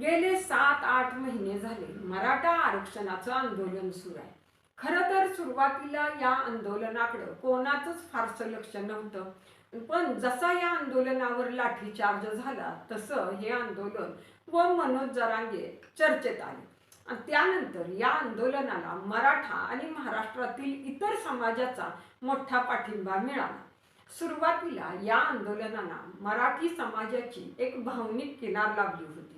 गेले सात आठ महिने झाले. मराठा आरक्षणाचं आंदोलन सुरू आहे. खरं तर सुरुवातीला या आंदोलनाकडं कोणाचंच फारसं लक्ष नव्हतं. पण जसा या आंदोलनावर लाठीचार्ज झाला तसं हे आंदोलन व मनोज जरांगे चर्चेत आले. आणि त्यानंतर या आंदोलनाला मराठा आणि महाराष्ट्रातील इतर समाजाचा मोठा पाठिंबा मिळाला. सुरुवातीला या आंदोलनाला मराठी समाजाची एक भावनिक किनार लाभली होती.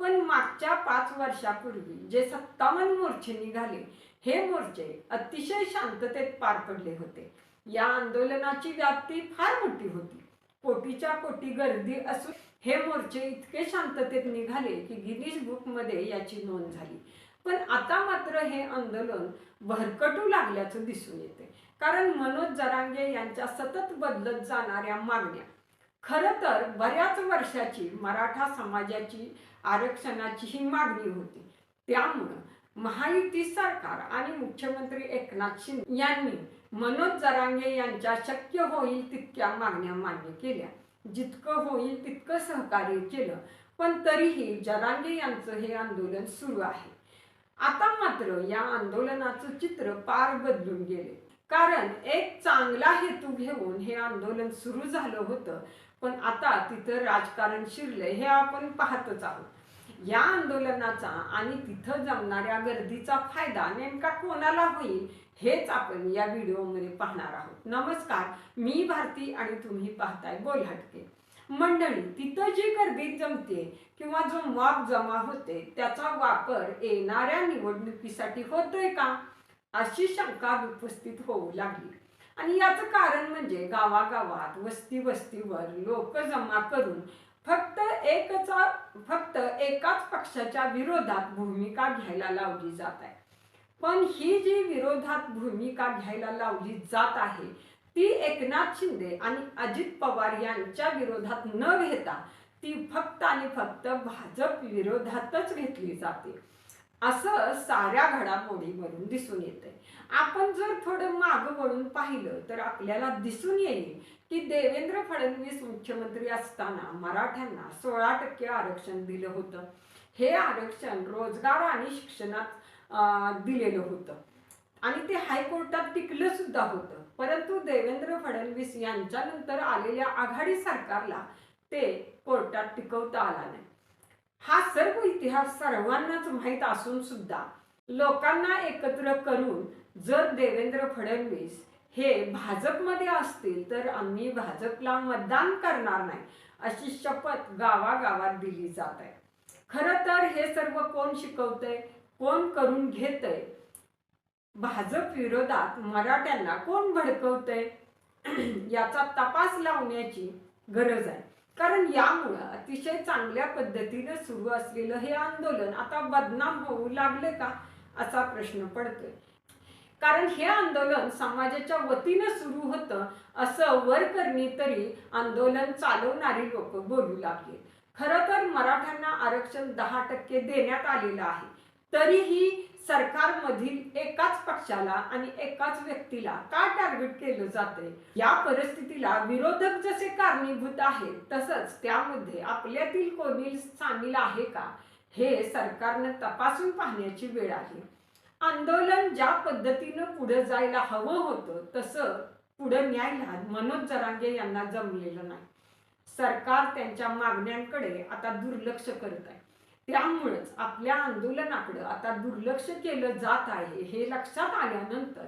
पण मागच्या पाच वर्षापूर्वी जे सत्तावन्न मोर्चे निघाले हे मोर्चे अतिशय शांततेत पार पडले होते. या आंदोलनाची व्याप्ती फार मोठी होती. कोटीच्या कोटी गर्दी असून हे मोर्चे इतके शांततेत निघाले की गिनीज बुकमध्ये याची नोंद झाली. पण आता मात्र हे आंदोलन भरकटू लागल्याचं दिसून येते. कारण मनोज जरांगे यांच्या सतत बदलत जाणाऱ्या मागण्या खरं तर बऱ्याच वर्षाची मराठा समाजाची आरक्षणाची ही मागणी होती. त्यामुळं महायुती सरकार आणि मुख्यमंत्री एकनाथ शिंदे यांनी मनोज जरांगे यांच्या शक्य होईल तितक्या मागण्या मान्य केल्या. जितकं होईल तितकं सहकार्य केलं. पण तरीही जरांगे यांचं हे आंदोलन सुरू आहे. आता मात्र या आंदोलनाचं चित्र पार बदलून गेले. कारण एक चांगला हेतू घेऊन हे आंदोलन सुरू झालं होतं. पण आता तिथं राजकारण शिरले हे आपण पाहतच आहोत. या आंदोलनाचा आणि तिथं जमणाऱ्या गर्दीचा फायदा नेमका कोणाला होईल हेच आपण या व्हिडिओमध्ये पाहणार आहोत. नमस्कार मी भारती आणि तुम्ही पाहताय बोलहटके. मंडळी तिथं जी गर्दी जमते किंवा जो मॉब जमा होते त्याचा वापर येणाऱ्या निवडणुकीसाठी होतोय का? अशी शंका उपस्थित होऊ लागली. आणि याचं कारण म्हणजे गावागावात वस्ती वस्तीवर लोक जमा करून फक्त एकचा फक्त एकाच पक्षाच्या विरोधात भूमिका घ्यायला लावली जात आहे. पण ही जी विरोधात भूमिका घ्यायला लावली जात आहे ती एकनाथ शिंदे आणि अजित पवार यांच्या विरोधात न घेता ती फक्त आणि फक्त भाजप विरोधातच घेतली जाते. असं साऱ्या घडामोडीवरून दिसून येते आपण जर थोडं मागं वळून पाहिलं तर आपल्याला दिसून येईल की देवेंद्र फडणवीस मुख्यमंत्री असताना मराठ्यांना सोळा टक्के आरक्षण दिलं होतं. हे आरक्षण रोजगार आणि शिक्षणात दिलेलं होतं. आणि ते हायकोर्टात टिकलं सुद्धा होतं. परंतु देवेंद्र फडणवीस यांच्यानंतर आलेल्या आघाडी सरकारला ते कोर्टात टिकवता आला नाही. हा सर्व इतिहास सर्वांनाच माहीत असून सुद्धा लोकांना एकत्र करून जर देवेंद्र फडणवीस हे भाजपमध्ये असतील तर आम्ही भाजपला मतदान करणार नाही अशी शपथ गावागावात दिली जात आहे. खरं तर हे सर्व कोण शिकवतंय कोण करून घेतंय? भाजप विरोधात मराठ्यांना कोण भडकवतंय? याचा तपास लावण्याची गरज आहे. कारण यामुळं अतिशय चांगल्या पद्धतीने सुरू असलेलं हे आंदोलन आता बदनाम होऊ लागले का असा प्रश्न पडतोय. कारण हे आंदोलन समाजाच्या वतीनं सुरू होतं असं वरकरणी तरी आंदोलन चालवणारी लोक बोलू लागले. खरं तर मराठ्यांना आरक्षण दहा टक्के देण्यात आलेलं आहे. तरीही सरकारमधील एकाच पक्षाला आणि एकाच व्यक्तीला का टार्गेट केलं जाते या परिस्थितीला विरोधक जसे कारणीभूत आहेत तसंच त्यामध्ये आपल्यातील कोणी सामील आहे का हे सरकारनं तपासून पाहण्याची वेळ आहे. आंदोलन ज्या पद्धतीनं पुढे जायला हवं होतं तसं पुढे न्यायला मनोज जरांगे यांना जमलेलं नाही. सरकार त्यांच्या मागण्यांकडे आता दुर्लक्ष करत आहे. त्यामुळेच आपल्या आंदोलनाकडे आता दुर्लक्ष केलं जात आहे हे लक्षात आल्यानंतर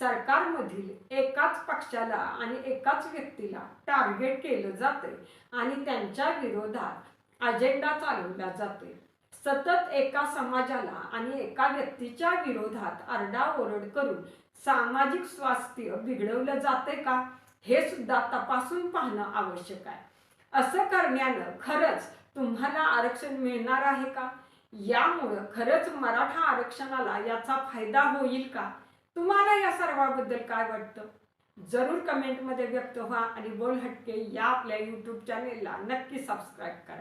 सरकारमधील एकाच पक्षाला आणि एकाच व्यक्तीला टार्गेट केलं जाते आणि त्यांच्या विरोधात अजेंडा चालवला जाते सतत एका समाजाला आणि एका व्यक्तीच्या विरोधात आरडाओरड करून सामाजिक स्वास्थ्य बिघडवलं जाते का? हे सुद्धा तपासून पाहणं आवश्यक आहे. असं करण्यानं खरंच तुम्हाला आरक्षण मिळणार आहे का? यामुळं खरंच मराठा आरक्षणाला याचा फायदा होईल का? तुम्हाला या सर्वाबद्दल काय वाटतं? जरूर कमेंटमध्ये व्यक्त व्हा आणि बोल हटके या आपल्या यूट्यूब चॅनेलला नक्की सबस्क्राईब करा.